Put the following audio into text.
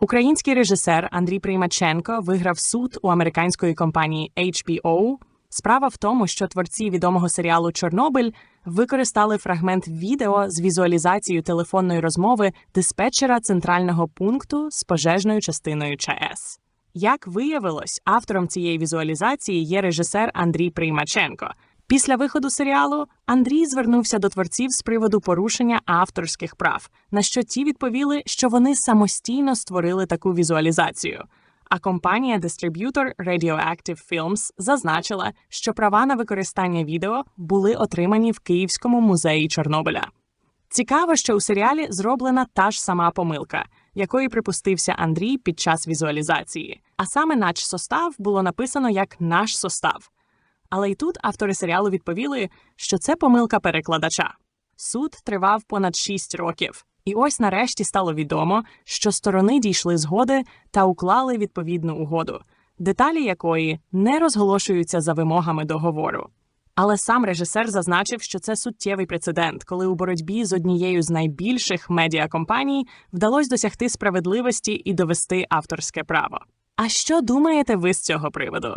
Український режисер Андрій Приймаченко виграв суд у американської компанії HBO. Справа в тому, що творці відомого серіалу Чорнобиль використали фрагмент відео з візуалізацією телефонної розмови диспетчера центрального пункту з пожежною частиною ЧАЕС. Як виявилось, автором цієї візуалізації є режисер Андрій Приймаченко. Після виходу серіалу Андрій звернувся до творців з приводу порушення авторських прав, на що ті відповіли, що вони самостійно створили таку візуалізацію. А компанія-дистриб'ютор Radioactive Films зазначила, що права на використання відео були отримані в Київському музеї Чорнобиля. Цікаво, що у серіалі зроблена та ж сама помилка, якої припустився Андрій під час візуалізації. А саме наш состав було написано як наш состав. Але й тут автори серіалу відповіли, що це помилка перекладача. Суд тривав понад 6 років, і ось нарешті стало відомо, що сторони дійшли згоди та уклали відповідну угоду, деталі якої не розголошуються за вимогами договору. Але сам режисер зазначив, що це суттєвий прецедент, коли у боротьбі з однією з найбільших медіакомпаній вдалося досягти справедливості і довести авторське право. А що думаєте ви з цього приводу?